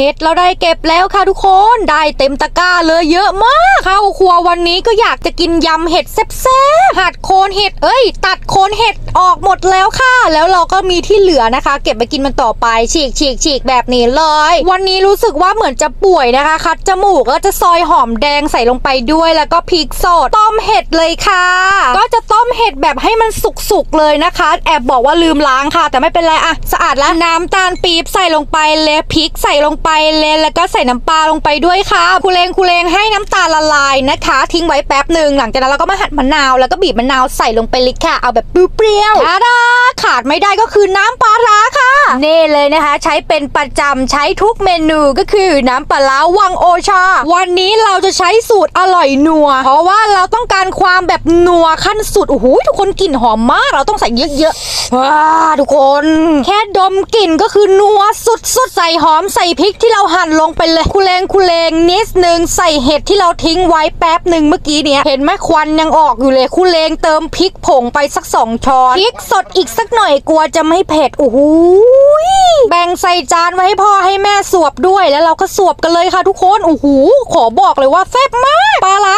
เห็ดเราได้เก็บแล้วค่ะทุกคนได้เต็มตะกร้าเลยเยอะมากเข้าครัววันนี้ก็อยากจะกินยำเห็ดแซ่บๆหัดโคนเห็ดเอ้ย ตัดโคนเห็ดออกหมดแล้วค่ะ แล้วเราก็มีที่เหลือนะคะ เก็บไปกินมันต่อไปฉีกฉีกฉีกแบบนี้เลย วันนี้รู้สึกว่าเหมือนจะป่วยนะคะ คัดจมูกก็จะซอยหอมแดงใส่ลงไปด้วยแล้วก็พริกสดต้มเห็ดเลยค่ะ ก็จะต้มเห็ดแบบให้มันสุกๆเลยนะคะ แอบบอกว่าลืมล้างค่ะ แต่ไม่เป็นไรอะสะอาดแล้วน้ำตาลปี๊บใส่ลงไปเลยพริกใส่ลงไปเลยแล้วก็ใส่น้ำปลาลงไปด้วยค่ะคุเลงคุเลงให้น้ำตาลละลายนะคะ ทิ้งไว้แป๊บหนึ่งหลังจากนั้นเราก็มาหั่นมะนาวแล้วก็บีบมะนาวใส่ลงไปเลยค่ะเอาแบบเปรี้ยวๆอาดาขาดไม่ได้ก็คือน้ำปลาร้าค่ะนี่เลยนะคะ ใช้เป็นประจำใช้ทุกเมนูก็คือน้ำปลาร้าวังโอชา วันนี้เราจะใช้สูตรอร่อยนัว เพราะว่าเราต้องการความแบบนัวขั้นสุดโอ้โหทุกคนกลิ่นหอมมากเราต้องใส่เยอะๆว้าทุกคน แค่ดมกลิ่นก็คือนัวสุดๆใส่หอมใส่พริกที่เราหั่นลงไปเลยคุเลงคุเลงนิดนึงใส่เห็ดที่เราทิ้งไว้แป๊บหนึ่งเมื่อกี้เนี้ยเห็นไหมควันยังออกอยู่เลยคุเลงเติมพริกผงไปสักสองช้อนพริกสดอีกสักหน่อยกลัวจะไม่เผ็ดโอ้โหแบ่งใส่จานไว้ให้พ่อให้แม่สวบด้วยแล้วเราก็สวบกันเลยค่ะทุกคนโอ้โหขอบอกเลยว่าแซ่บมากปลาร้า